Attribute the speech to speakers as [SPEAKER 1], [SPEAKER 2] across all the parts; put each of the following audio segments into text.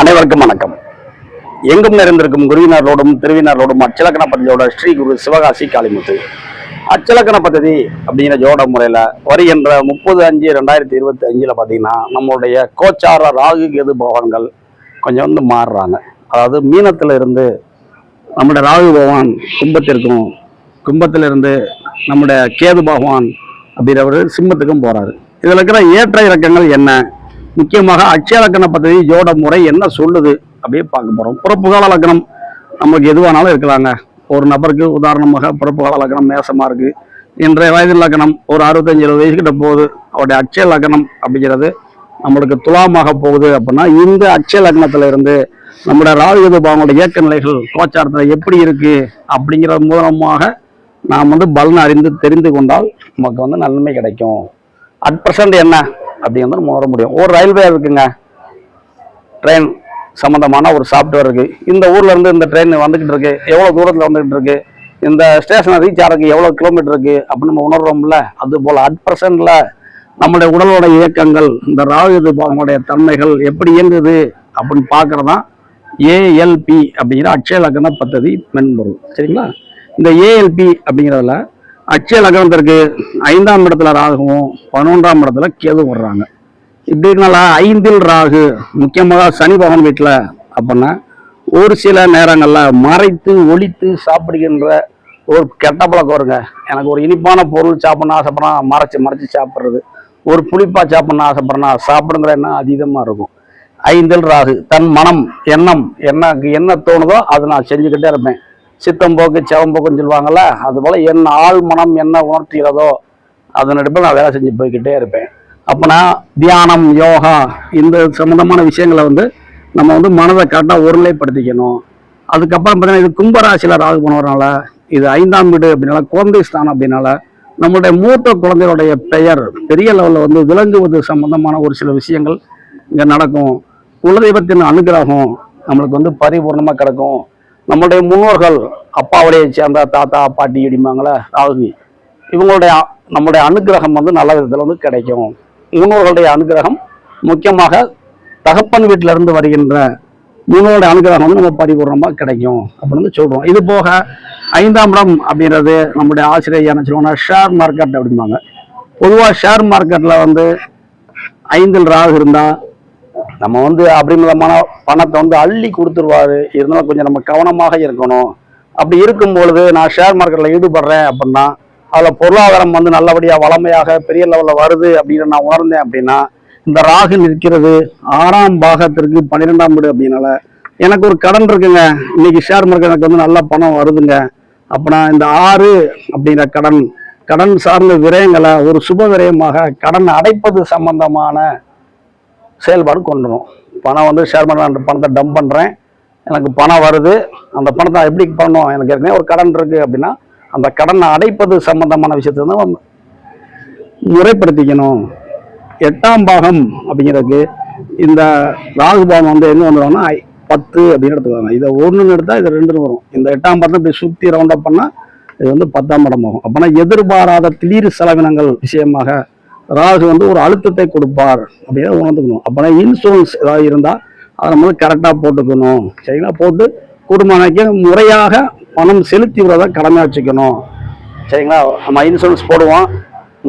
[SPEAKER 1] அனைவருக்கும் வணக்கம். எங்கும் நிறைந்திருக்கும் குருவினாரோடும் திருவினாரோடும் அச்சலக்கண பதவியோட ஸ்ரீ குரு சிவகாசி காளிமுத்து. அச்சலக்கண பദ്ധதி அப்படிங்கிற ஜோட முறையில வரி என்ற முப்பது அஞ்சு ரெண்டாயிரத்தி இருபத்தி அஞ்சுல பாத்தீங்கன்னா நம்மளுடைய கோச்சார ராகு கேது பகவான்கள் கொஞ்சம் வந்து மாறுறாங்க. அதாவது மீனத்துல இருந்து நம்முடைய ராகு பகவான் கும்பத்திற்கும் கும்பத்திலிருந்து நம்முடைய கேது பகவான் அப்படிங்கிறவர் சிம்மத்துக்கும் போறாரு. இதில் இருக்கிற ஏற்ற இறக்கங்கள் என்ன? முக்கியமாக அட்சய லக்கண பதவி ஜோட முறை என்ன சொல்லுது அப்படியே பார்க்க போறோம். பிறப்புகால லக்கணம் நமக்கு எதுவானாலும் இருக்கலாங்க. ஒரு நபருக்கு உதாரணமாக பிறப்புகால லக்கணம் மேசமா இருக்கு. இன்றைய வயது லக்கணம் ஒரு அறுபத்தஞ்சு எழுபது வயசுக்கிட்ட போகுது. அவருடைய அட்சய லக்கணம் அப்படிங்கிறது நம்மளுக்கு துலாமாக போகுது அப்படின்னா இந்த அட்சய லக்னத்துல இருந்து நம்மளோட ராகுகேது பாவங்களோட இயக்க நிலைகள் கோச்சாரத்தில் எப்படி இருக்கு அப்படிங்கிறது மூலமாக நாம் வந்து பலன் அறிந்து தெரிந்து கொண்டால் நமக்கு வந்து நன்மை கிடைக்கும். அட் ப்ரெசன்ட் என்ன? அப்படிங்கிறது நம்ம உணர முடியும். ஒரு ரயில்வே இருக்குங்க. ட்ரெயின் சம்மந்தமான ஒரு சாஃப்ட்வேர் இருக்குது இந்த ஊர்லேருந்து இந்த ட்ரெயின் வந்துக்கிட்டு இருக்கு. எவ்வளோ தூரத்தில் வந்துக்கிட்டு இருக்கு? இந்த ஸ்டேஷனை ரீச் ஆகிறதுக்கு எவ்வளோ கிலோமீட்டர் இருக்குது அப்படின்னு நம்ம உணர்றோம்ல. அது போல் அட் பர்சன்டில் நம்முடைய உடலோட இயக்கங்கள் இந்த ராகுது பாவங்களுடைய தன்மைகள் எப்படி இயங்குது அப்படின்னு பார்க்கறதான் ஏஎல்பி அப்படிங்கிற அட்சய லக்ன பദ്ധதி மென்பொருள். சரிங்களா? இந்த ஏஎல்பி அப்படிங்கிறதுல அச்சய லக்னத்திற்கு ஐந்தாம் இடத்துல ராகுவும் பதினொன்றாம் இடத்துல கேது வர்றாங்க. இப்படினால ஐந்தில் ராகு முக்கியமாக சனி பகவான் வீட்டில் அப்படின்னா ஒரு சில நேரங்களில் மறைத்து ஒழித்து சாப்பிடுகின்ற ஒரு கெட்ட பழக்கம் வருங்க. எனக்கு ஒரு இனிப்பான பொருள் சாப்பிட்ணும் ஆசைப்படுறா மறைச்சு மறைச்சி சாப்பிட்றது. ஒரு புளிப்பாக சாப்பிட்ணும் ஆசைப்படுறா சாப்பிடுங்கிற எண்ணம் அதீதமாக இருக்கும். ஐந்தில் ராகு தன் மனம் எண்ணம் என்ன என்ன தோணுதோ அதை நான் செஞ்சுக்கிட்டே இருப்பேன். சித்தம்போக்கு செவம்போக்குன்னு சொல்லுவாங்கல்ல அதுபோல் என் ஆள் மனம் என்ன உணர்த்துகிறதோ அதன் நான் வேலை செஞ்சு போய்க்கிட்டே இருப்பேன். அப்போனா தியானம் யோகா இந்த சம்மந்தமான விஷயங்களை வந்து நம்ம வந்து மனதை கரெக்டாக ஒருநிலைப்படுத்திக்கணும். அதுக்கப்புறம் பார்த்தீங்கன்னா இது கும்பராசியில் ராகு பண்ணுறதுனால இது ஐந்தாம் வீடு அப்படின்னால குழந்தை ஸ்தானம் அப்படின்னால நம்மளுடைய மூத்த குழந்தைகளுடைய பெயர் பெரிய லெவலில் வந்து விளங்குவது சம்பந்தமான ஒரு சில விஷயங்கள் இங்கே நடக்கும். குலதெய்வத்தின் அனுகிரகம் நம்மளுக்கு வந்து பரிபூர்ணமாக கிடக்கும். நம்மளுடைய முன்னோர்கள் அப்பாவுடைய சேர்ந்த தாத்தா பாட்டி இடிம்பாங்களே ராகுவி இவங்களுடைய நம்முடைய அனுகிரகம் வந்து நல்ல விதத்தில் வந்து கிடைக்கும். இவங்களுடைய அனுகிரகம் முக்கியமாக தகப்பன் வீட்டிலிருந்து வருகின்ற முன்னோருடைய அனுகிரகம் வந்து நம்ம பரிபூர்ணமாக கிடைக்கும் அப்படின்னு வந்து இது போக ஐந்தாம் இடம் அப்படின்றது நம்முடைய ஆசிரியர் என்ன சொல்லுவோம்னா ஷேர் மார்க்கெட் அப்படிம்பாங்க. பொதுவாக ஷேர் மார்க்கெட்டில் வந்து ஐந்தில் ராகு இருந்தால் நம்ம வந்து அப்படிமிதமான பணத்தை வந்து அள்ளி கொடுத்துருவாரு. இருந்தாலும் கொஞ்சம் நம்ம கவனமாக இருக்கணும். அப்படி இருக்கும் பொழுது நான் ஷேர் மார்க்கெட்டில் ஈடுபடுறேன் அப்படின்னா அதில் பொருளாதாரம் வந்து நல்லபடியாக வளமையாக பெரிய லெவலில் வருது அப்படின்னு நான் உணர்ந்தேன் அப்படின்னா இந்த ராகு நிற்கிறது ஆறாம் பாகத்திற்கு பன்னிரெண்டாம் வீடு அப்படின்னால எனக்கு ஒரு கடன் இருக்குங்க. இன்னைக்கு ஷேர் மார்க்கெட் எனக்கு வந்து நல்ல பணம் வருதுங்க. அப்படின்னா இந்த ஆறு அப்படிங்கிற கடன் கடன் சார்ந்த விரயங்களை ஒரு சுப விரயமாக கடன் அடைப்பது சம்பந்தமான செயல்பாடு கொண்டு வரணும் பணம் வந்து ஷேர் பண்ண அந்த பணத்தை டம்ப் பண்ணுறேன் எனக்கு பணம் வருது. அந்த பணத்தை எப்படி பண்ணணும் எனக்கு ஏற்கனவே ஒரு கடன் இருக்குது அப்படின்னா அந்த கடனை அடைப்பது சம்பந்தமான விஷயத்தை வந்து முறைப்படுத்திக்கணும். எட்டாம் பாகம் அப்படிங்கிறதுக்கு இந்த ராகு பாகம் வந்து எங்கே வந்துடும்னா பத்து அப்படின்னு எடுத்துக்கிறாங்க இதை ஒன்றுன்னு எடுத்தால் இது ரெண்டுன்னு வரும். இந்த எட்டாம் பாகத்தை இப்படி சுற்றி ரவுண்டப் பண்ணால் இது வந்து பத்தாம் இடம் ஆகும் அப்போனா எதிர்பாராத திடீர் செலவினங்கள் விஷயமாக ராகு வந்து ஒரு அழுத்தத்தை கொடுப்பார் அப்படின்னு உணர்ந்துக்கணும். அப்போனா இன்சூரன்ஸ் ஏதாவது இருந்தால் அதை நம்ம கரெக்டாக போட்டுக்கணும். சரிங்களா? போட்டு குடும்பமைக்கு முறையாக பணம் செலுத்தி விடுறத கடமை வச்சுக்கணும். சரிங்களா? நம்ம இன்சூரன்ஸ் போடுவோம்.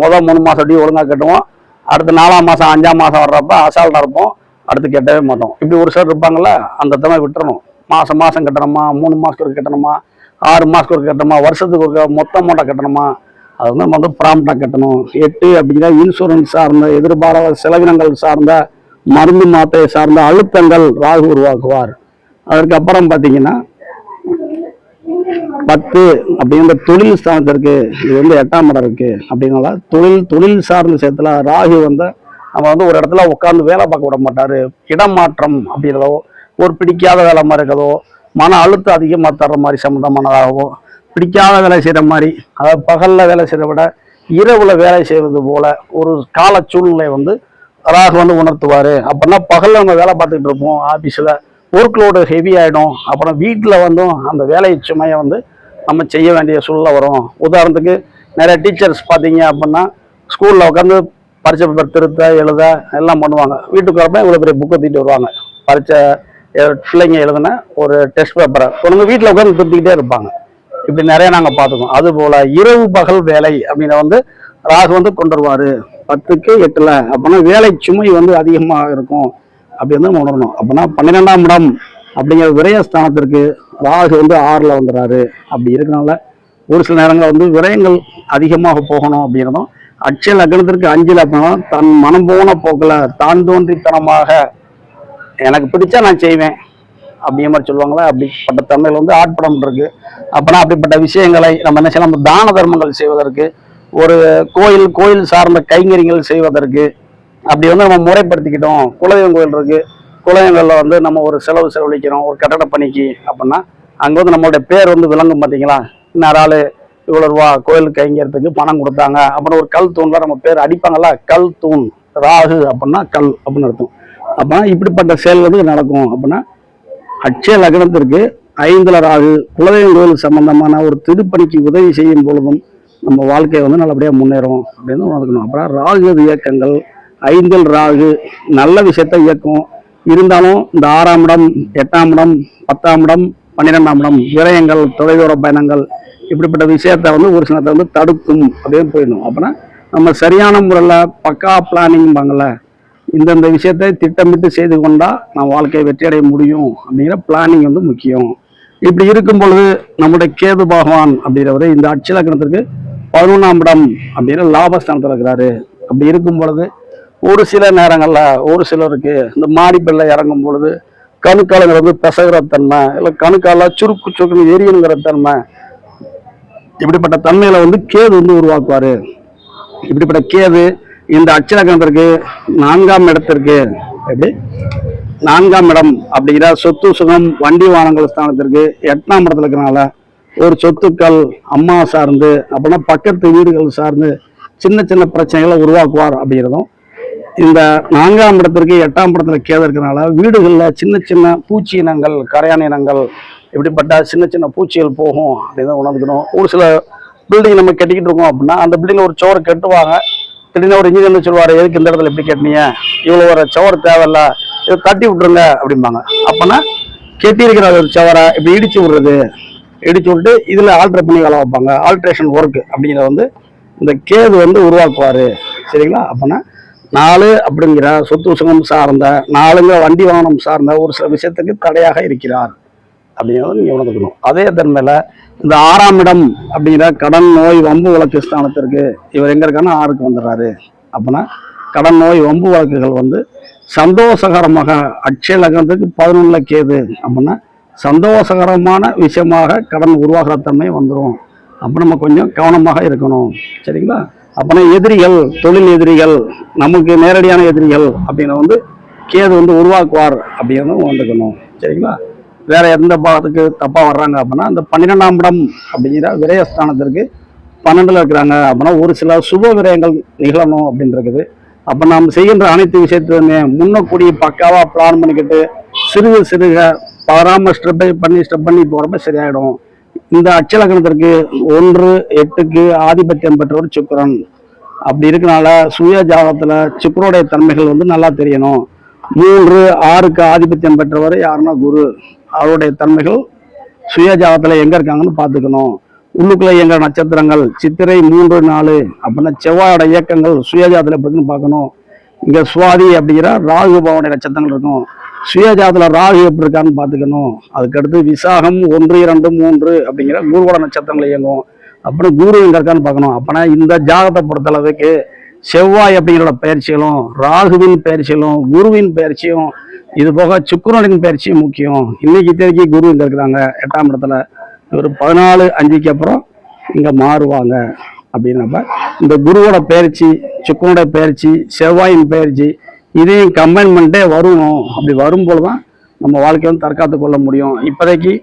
[SPEAKER 1] மொதல் மூணு மாதம் வட்டி ஒழுங்காக கட்டுவோம். அடுத்த நாலாம் மாதம் அஞ்சாம் மாதம் வர்றப்ப அசால்ட்டாக இருப்போம். அடுத்து கட்டவே மாட்டோம். இப்படி ஒரு சிலர் இருப்பாங்கள்ல அந்த தமை விட்டுறணும். மாதம் மாதம் கட்டணுமா? மூணு மாதத்துக்கு ஒரு கட்டணுமா? ஆறு மாதத்துக்கு ஒரு கட்டணுமா? வருஷத்துக்கு ஒரு மொத்த மூட்டை கட்டணுமா? அது வந்து நம்ம ப்ராம்ப்டாக கட்டணும். எட்டு அப்படிங்கிற இன்சூரன்ஸ் சார்ந்த எதிர்பாராத செலவினங்கள் சார்ந்த மருந்து மாத்திரை சார்ந்த அழுத்தங்கள் ராகு உருவாக்குவார். அதற்கப்புறம் பார்த்தீங்கன்னா பத்து அப்படிங்கிற தொழில் ஸ்தானத்திற்கு இது வந்து எட்டாம் இடம் இருக்கு. அப்படின்னால தொழில் தொழில் சார்ந்த விஷயத்துல ராகு வந்து நம்ம வந்து ஒரு இடத்துல உட்காந்து வேலை பார்க்க விட மாட்டாரு. இடமாற்றம் அப்படிங்கிறதோ ஒரு பிடிக்காத வேலை மாதிரி இருக்கிறதோ மன அழுத்தம் அதிகமாக தர்ற மாதிரி சம்மந்தமானதாகவோ பிடிக்காத வேலை செய்கிற மாதிரி. அதாவது பகலில் வேலை செய்கிறத விட இரவில் வேலை செய்வது போல ஒரு கால சூழ்நிலை வந்து ராகு வந்து உணர்த்துவார். அப்படின்னா பகலில் நம்ம வேலை பார்த்துக்கிட்டு இருப்போம். ஆஃபீஸில் ஒர்க் லோடு ஹெவி ஆகிடும் அப்புறம் வீட்டில் வந்தும் அந்த வேலை சுமையை வந்து நம்ம செய்ய வேண்டிய சூழ்நிலை வரும். உதாரணத்துக்கு நிறைய டீச்சர்ஸ் பார்த்தீங்க அப்படின்னா ஸ்கூலில் உட்காந்து பரிச்சை பேப்பர் திருத்த எழுத எல்லாம் பண்ணுவாங்க. வீட்டுக்கு வரப்ப இவ்வளோ பெரிய புக்கை தூக்கிட்டு வருவாங்க. பரிச்சை பிள்ளைங்க எழுதின ஒரு டெஸ்ட் பேப்பரை கொண்டு வீட்டில் உட்காந்து திருத்திக்கிட்டே இருப்பாங்க. இப்படி நிறைய நாங்கள் பார்த்துக்கோம் அது போல இரவு பகல் வேலை அப்படின்னு வந்து ராகு வந்து கொண்டு வருவார். பத்துக்கு எட்டுல. அப்படின்னா வேலை சுமை வந்து அதிகமாக இருக்கும். அப்படி வந்து உணரணும். அப்படின்னா பன்னிரெண்டாம் இடம் அப்படிங்கிற விரயஸ்தானத்திற்கு ராகு வந்து ஆறுல வந்துடுறாரு அப்படி இருக்கனால ஒரு சில நேரங்கள் வந்து விரயங்கள் அதிகமாக போகணும் அப்படிங்கிறதும் அட்சய லக்னத்திற்கு அஞ்சில் அப்படின்னா தன் மனம் போன போக்கில் தான் தோன்றித்தனமாக எனக்கு பிடிச்சா நான் செய்வேன். அப்படிங்கிற மாதிரி சொல்லுவாங்களா அப்படிப்பட்ட தன்மையில் வந்து ஆட்படம் இருக்கு. அப்பனா அப்படிப்பட்ட விஷயங்களை நம்ம என்ன செய்யலாம்? நம்ம தான தர்மங்கள் செய்வதற்கு ஒரு கோயில் கோயில் சார்ந்த கைங்கரியங்கள் செய்வதற்கு அப்படி வந்து நம்ம முறைப்படுத்திக்கிட்டோம். குலதெய்வம் கோயில் இருக்கு. குலதெய்வங்களில் வந்து நம்ம ஒரு செலவு செலவழிக்கிறோம் ஒரு கட்டட பணிக்கு அப்படின்னா அங்கே வந்து நம்மளுடைய பேர் வந்து விளங்கும் பார்த்தீங்களா இன்னொரு ஆள் இவ்வளோ ரூபா கோயிலுக்கு கைங்கிறதுக்கு பணம் கொடுத்தாங்க அப்புறம் ஒரு கல் தூண்ல நம்ம பேர் அடிப்பாங்கல்ல கல் தூண் ராகு அப்படின்னா கல் அப்படின்னு அர்த்தம். அப்படின்னா இப்படிப்பட்ட செயல் வந்து நடக்கும் அப்படின்னா அட்சய லக்னத்திற்கு ஐந்துல ராகு குலதெய்வம் கோயில் சம்பந்தமான ஒரு திருப்பணிக்கு உதவி செய்யும் பொழுதும் நம்ம வாழ்க்கையை வந்து நல்லபடியாக முன்னேறும் அப்படின்னு உணர்ந்துக்கணும். அப்புறம் ராகு இயக்கங்கள் ஐந்தில் ராகு நல்ல விஷயத்தை இயக்கும். இருந்தாலும் இந்த ஆறாம் இடம் எட்டாம் இடம் பத்தாம் இடம் பன்னிரெண்டாம் இடம் விரயங்கள் தொலைதூர பயணங்கள் இப்படிப்பட்ட விஷயத்தை வந்து ஒரு சிலத்தை வந்து தடுக்கும் அப்படின்னு போயிடணும். அப்படின்னா நம்ம சரியான முறையில் பக்கா பிளானிங்பாங்கள்ல இந்தந்த விஷயத்தை திட்டமிட்டு செய்து கொண்டா நாம் வாழ்க்கையை வெற்றியடைய முடியும் அப்படிங்கிற பிளானிங் வந்து முக்கியம். இப்படி இருக்கும் பொழுது நம்முடைய கேது பகவான் அப்படிங்கிறவர் இந்த அட்சலக்கணத்திற்கு பதினொன்றாம் இடம் அப்படிங்கிற லாபஸ்தானத்தில் இருக்கிறாரு. அப்படி இருக்கும் பொழுது ஒரு சில நேரங்களில் ஒரு சிலருக்கு இந்த மாடிப்பல்ல இறங்கும் பொழுது கணுக்காலங்கள் வந்து தன்மை இல்லை கணுக்கால சுருக்கு சுருக்குன்னு எரியணுங்கிற தன்மை இப்படிப்பட்ட தன்மையில வந்து கேது வந்து உருவாக்குவாரு. இப்படிப்பட்ட கேது இந்த அச்சலக்கணத்திற்கு நான்காம் இடத்திற்கு எப்படி? நான்காம் இடம் அப்படிங்கிற சொத்து சுகம் வண்டி வாகனங்கள் ஸ்தானத்திற்கு எட்டாம் இடத்துல இருக்கிறனால ஒரு சொத்துக்கள் அம்மா சார்ந்து அப்படின்னா பக்கத்து வீடுகள் சார்ந்து சின்ன சின்ன பிரச்சனைகளை உருவாக்குவார் அப்படிங்கிறதும் இந்த நான்காம் இடத்திற்கு எட்டாம் இடத்துல கேது இருக்கிறனால வீடுகளில் சின்ன சின்ன பூச்சி இனங்கள் கரையான இனங்கள் இப்படிப்பட்ட சின்ன சின்ன பூச்சிகள் போகும் அப்படின்னு உணர்ந்துக்கணும். ஒரு சில பில்டிங் நம்ம கட்டிக்கிட்டு இருக்கோம் அப்படின்னா அந்த பில்டிங்கில் ஒரு சோறு கட்டுவாங்க. திடீர்னு ஒரு இன்ஜினியர் சொல்லுவார் எதுக்கு இந்த இடத்துல எப்படி கட்டினீங்க இவ்வளோ ஒரு சவர் தேவையில்ல. இதை தட்டி விட்டுருங்க அப்படிம்பாங்க. அப்போனா கெட்டியிருக்கிற ஒரு சவரை இப்படி இடிச்சு விடுறது. இடிச்சு விட்டு இதில் ஆல்ட்ரு பண்ணி வேலை வைப்பாங்க. ஆல்ட்ரேஷன் ஒர்க் அப்படிங்கிறத வந்து இந்த கேது வந்து உருவாக்குவார். சரிங்களா? அப்போனா நாலு அப்படிங்கிற சொத்து சுகம் சார்ந்த நாலுங்கிற வண்டி வாகனம் சார்ந்த ஒரு சில விஷயத்துக்கு தடையாக இருக்கிறார். அப்படிங்கிறத நீங்கள் உணர்ந்துக்கணும். அதே தன்மையில் இந்த ஆறாம் இடம் அப்படிங்கிற கடன் நோய் வம்பு வழக்கு ஸ்தானத்திற்கு இவர் எங்கே இருக்காருன்னா ஆறுக்கு வந்துடுறாரு. அப்படின்னா கடன் நோய் வம்பு வழக்குகள் வந்து சந்தோஷகரமாக அட்சய லக்னத்துக்கு பதினொன்றில் கேது. அப்படின்னா சந்தோஷகரமான விஷயமாக கடன் உருவாகிற தன்மை வந்துடும் அப்போ நம்ம கொஞ்சம் கவனமாக இருக்கணும். சரிங்களா? அப்போனா எதிரிகள் தொழில் எதிரிகள் நமக்கு நேரடியான எதிரிகள் அப்படின்னு வந்து கேது வந்து உருவாக்குவார் அப்படின்னு வந்துக்கணும் சரிங்களா? வேற எந்த பாகத்துக்கு தப்பா வர்றாங்க அப்படின்னா அந்த பன்னிரெண்டாம் இடம் அப்படிங்கிற விரயஸ்தானத்திற்கு பன்னெண்டுல இருக்கிறாங்க அப்படின்னா ஒரு சில சுப விரயங்கள் நிகழணும் அப்படின்னு இருக்குது. அப்ப நாம் செய்கின்ற அனைத்து விஷயத்தையுமே முன்னக்கூடி பக்காவா பிளான் பண்ணிக்கிட்டு சிறுக சிறுக பராம ஸ்டெப்பை பண்ணி ஸ்டெப் பண்ணி போறப்ப சரியாயிடும். இந்த அச்சலக்கணத்திற்கு ஒன்று எட்டுக்கு ஆதிபத்தியம் பெற்றவர் சுக்கரன். அப்படி இருக்கனால சுய ஜாதகத்துல சுக்கரோடைய தன்மைகள் வந்து நல்லா தெரியணும். மூன்று ஆறுக்கு ஆதிபத்தியம் பெற்றவர் யாருன்னா குரு. அவருடைய தன்மைகள் சுயஜாதத்தில் எங்கே இருக்காங்கன்னு பார்த்துக்கணும். உள்ளுக்குள்ள எங்கள் நட்சத்திரங்கள் சித்திரை மூன்று நாலு அப்படின்னா செவ்வாயோட இயக்கங்கள் சுயஜாதத்தில் எப்படின்னு பார்க்கணும். இங்கே சுவாதி அப்படிங்கிற ராகு பவனுடைய நட்சத்திரங்கள் இருக்கும். சுயஜாதத்தில் ராகு எப்படி இருக்கான்னு பார்த்துக்கணும். அதுக்கடுத்து விசாகம் ஒன்று இரண்டு மூன்று அப்படிங்கிற குருவோட நட்சத்திரங்கள் இயங்கும். அப்புறம் குரு எங்கே இருக்கான்னு பார்க்கணும். அப்போனா இந்த ஜாதத்தை பொறுத்தளவுக்கு செவ்வாய் அப்படிங்கிற பயிற்சிகளும் ராகுவின் பயிற்சிகளும் குருவின் பயிற்சியும் இது போக சுக்கரனின் பயிற்சியும் முக்கியம். இன்னைக்கு தேதிக்கு குரு இங்கே இருக்கிறாங்க. எட்டாம் இடத்துல. ஒரு பதினாலு அஞ்சுக்கு அப்புறம் இங்கே மாறுவாங்க. அப்படின்னப்ப இந்த குருவோட பயிற்சி சுக்கரனோட பயிற்சி செவ்வாயின் பயிற்சி இதையும் கம்பைன் பண்ணிட்டே வரணும். அப்படி வரும்போது தான் நம்ம வாழ்க்கையை வந்து தற்காத்து கொள்ள முடியும். இப்போதைக்கு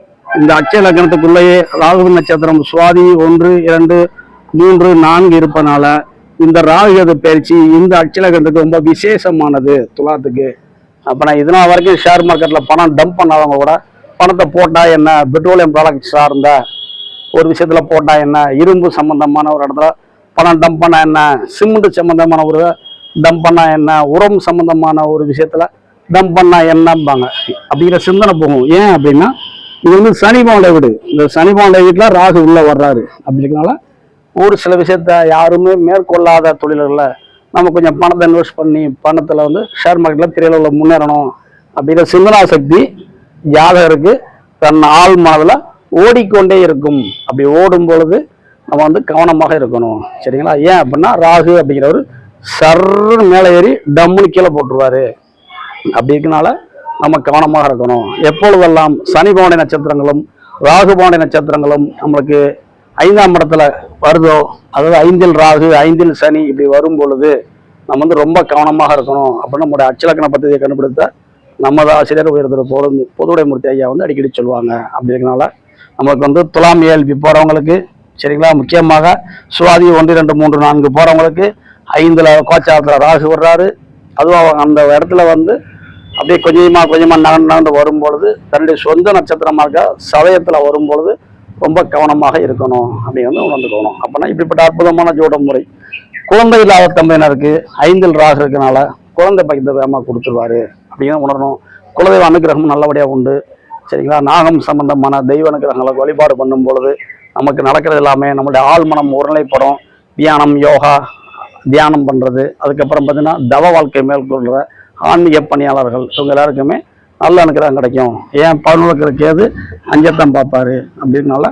[SPEAKER 1] இந்த அச்சய லக்னத்துக்குள்ளேயே ராகு நட்சத்திரம் சுவாதி ஒன்று இரண்டு மூன்று நான்கு இருப்பனால இந்த ராகுகத பயிற்சி இந்த அச்சய லக்னத்துக்கு ரொம்ப விசேஷமானது. துலாத்துக்கு அப்போ நான் இதனால் வரைக்கும் ஷேர் மார்க்கெட்டில் பணம் டம்ப் பண்ணாதவங்க கூட பணத்தை போட்டால் என்ன? பெட்ரோலியம் ப்ராடக்ட் சார்ந்த ஒரு விஷயத்துல போட்டால் என்ன? இரும்பு சம்மந்தமான ஒரு இடத்துல பணம் டம்ப் பண்ணால் என்ன? சிமெண்ட் சம்மந்தமான ஒரு டம்ப் பண்ணால் என்ன? உரம் சம்மந்தமான ஒரு விஷயத்துல டம்ப் பண்ணால் என்னம்பாங்க. அப்படிங்கிற சிந்தனை போகும். ஏன் அப்படின்னா இது வந்து சனி பவனுடைய வீடு. இந்த சனி பவனுடைய வீட்டில் ராகு உள்ளே வர்றாரு. அப்படிங்கிறனால ஒரு சில விஷயத்த யாருமே மேற்கொள்ளாத தொழில்களில் நம்ம கொஞ்சம் பணத்தை இன்வெஸ்ட் பண்ணி பணத்தில் வந்து ஷேர் மார்க்கெட்டில் திரையில உள்ள முன்னேறணும் அப்படிங்கிற சிந்தனா சக்தி ஜாதகருக்கு தன் ஆள் மனதில் ஓடிக்கொண்டே இருக்கும். அப்படி ஓடும் பொழுது நம்ம வந்து கவனமாக இருக்கணும். சரிங்களா? ஏன் அப்படின்னா ராகு அப்படிங்கிறவர் சர் மேலே ஏறி டம்முன்னு கீழே போட்டுருவாரு. அப்படி இருக்கனால நம்ம கவனமாக இருக்கணும். எப்பொழுதெல்லாம் சனி பவனை நட்சத்திரங்களும் ராகு பவனை நட்சத்திரங்களும் நம்மளுக்கு ஐந்தாம் இடத்துல வருதோ அதாவது ஐந்தில் ராகு ஐந்தில் சனி இப்படி வரும் பொழுது நம்ம வந்து ரொம்ப கவனமாக இருக்கணும். அப்படின்னு நம்முடைய அச்சலக்கண பദ്ധதியை கண்டுபிடித்த நமது ஆசிரியர் உயர்திரு பொது பொதுவுடைமூர்த்தி ஐயா வந்து அடிக்கடி சொல்லுவாங்க. அப்படிங்கிறனால நமக்கு வந்து துலாம் ஏழ்பி போகிறவங்களுக்கு சரிங்களா முக்கியமாக சுவாதி ஒன்று ரெண்டு மூன்று நான்கு போகிறவங்களுக்கு ஐந்தில் கோச்சாரத்தில் ராகு வர்றாரு. அதுவும் அவங்க அந்த இடத்துல வந்து அப்படியே கொஞ்சமாக கொஞ்சமாக நகர்ந்து நகர்ந்து வரும்பொழுது தன்னுடைய சொந்த நட்சத்திரமாக சதயத்தில் வரும்பொழுது ரொம்ப கவனமாக இருக்கணும் அப்படின்னு வந்து உணர்ந்துக்கணும். அப்போனா இப்படிப்பட்ட அற்புதமான ஜோட முறை. குழந்தை இல்லாத தம்பதியினருக்கு ஐந்தில் ராகு இருக்கனால குழந்தை பகிர்ந்த வேகமாக கொடுத்துருவாரு. அப்படின்னு உணரணும். குலதெய்வ அனுகிரகம் நல்லபடியாக உண்டு. சரிங்களா? நாகம் சம்பந்தமான தெய்வ அனுகிரகங்களை வழிபாடு பண்ணும் பொழுது நமக்கு நடக்கிறது எல்லாமே நம்மளுடைய ஆழ்மனம் ஒருநிலைப்படும். தியானம் யோகா தியானம் பண்ணுறது அதுக்கப்புறம் பார்த்தீங்கன்னா தவ வாழ்க்கை மேற்கொள்கிற ஆன்மீக பணியாளர்கள். இவங்க எல்லாருக்குமே நல்ல அனுக்கிறம் கிடைக்கும். ஏன் பதினொழுக்கிற கேது அஞ்சத்தான் பார்ப்பாரு. அப்படின்னால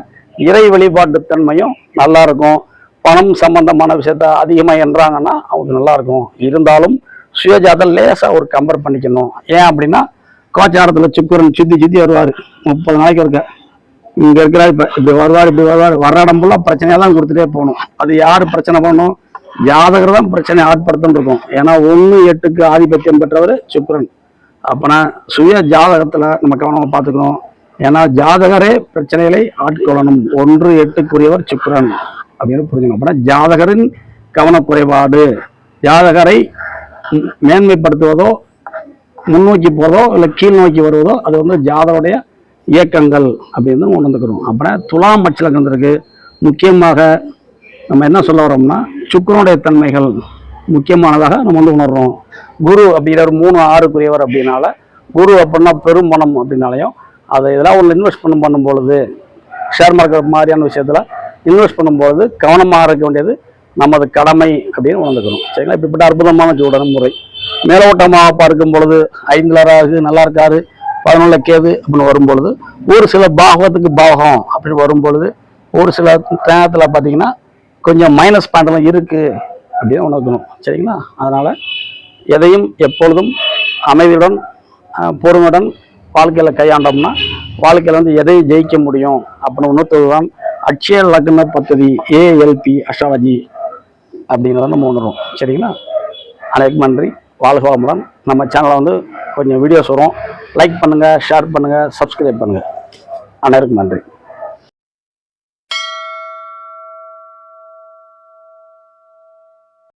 [SPEAKER 1] இறை வழிபாட்டு தன்மையும் நல்லா இருக்கும். பணம் சம்பந்தமான விஷயத்த அதிகமாக என்றாங்கன்னா அவங்க நல்லா இருக்கும். இருந்தாலும் சுயஜாதம் லேசாக ஒரு கம்பேர் பண்ணிக்கணும். ஏன் அப்படின்னா கோச்சாரத்தில் சுக்குரன் சுத்தி சுற்றி வருவார். முப்பது நாளைக்கு இருக்க. இங்கே இருக்கிறார் இப்போ இப்படி வருவார் இப்படி வருவார். வர்ற இடம் ஃபுல்லாக பிரச்சனையாக தான் கொடுத்துட்டே போகணும். அது யார் பிரச்சனை பண்ணணும் ஜாதகர் தான் பிரச்சனை ஆட்படுத்தன்னு இருக்கும். ஏன்னா ஒன்று எட்டுக்கு ஆதிபத்தியம் பெற்றவர் சுக்கிரன். அப்போனா சுய ஜாதகத்தில் நம்ம கவனமாக பார்த்துக்கணும். ஏன்னா ஜாதகரே பிரச்சனைகளை ஆட்கொள்ளணும். ஒன்று எட்டுக்குரியவர் சுக்கரன் அப்படின்னு புரிஞ்சுக்கணும். அப்படின்னா ஜாதகரின் கவனக்குறைபாடு. ஜாதகரை மேன்மைப்படுத்துவதோ முன்னோக்கி போவதோ இல்லை கீழ் நோக்கி வருவதோ அது வந்து ஜாதகருடைய இயக்கங்கள் அப்படின்னு உணர்ந்துக்கிறோம். அப்புறம் துலாம் மச்சலக்கம் முக்கியமாக நம்ம என்ன சொல்ல வரோம்னா சுக்கரனுடைய தன்மைகள். முக்கியமானதாக நம்ம வந்து உணர்றோம். குரு அப்படிங்கிற ஒரு மூணு ஆறுக்குரியவர் அப்படின்னால குரு அப்படின்னா பெரும் பணம் அப்படின்னாலையும் அதை இதெல்லாம் ஒன்று இன்வெஸ்ட் பண்ணும் பண்ணும் பொழுது ஷேர் மார்க்கெட் மாதிரியான விஷயத்தில் இன்வெஸ்ட் பண்ணும்பொழுது கவனமாக இருக்க வேண்டியது நமது கடமை அப்படின்னு உணர்ந்துக்கணும். சரிங்களா? இப்படிப்பட்ட அற்புதமான சூடன முறை. மேலோட்டமாக பார்க்கும் பொழுது ஐந்து ராகு நல்லா இருக்காரு பதினொன்றுல கேது அப்படின்னு வரும்பொழுது ஒரு சில பாகத்துக்கு பாகம் அப்படின்னு வரும்பொழுது ஒரு சில நேரத்தில் பார்த்தீங்கன்னா கொஞ்சம் மைனஸ் பாயிண்ட்லாம் இருக்குது அப்படின்னு உணர்த்தணும். சரிங்களா? அதனால் எதையும் எப்பொழுதும் அமைதியுடன் பொறுமையுடன் வாழ்க்கையில் கையாண்டோம்னா வாழ்க்கையில் வந்து எதையும் ஜெயிக்க முடியும் அப்படின்னு உணர்த்துவது தான் அட்சய லக்ன பத்ததி ஏஎல்பி அஸ்ட்ராலஜி அப்படிங்கிறத நம்ம உணரும் சரிங்களா? அனைவருக்கும் நன்றி. வாழ்க வளமுடன். நம்ம சேனலை வந்து கொஞ்சம் வீடியோஸ் வரும். லைக் பண்ணுங்கள் ஷேர் பண்ணுங்கள் சப்ஸ்கிரைப் பண்ணுங்கள் அனைவருக்கும் நன்றி.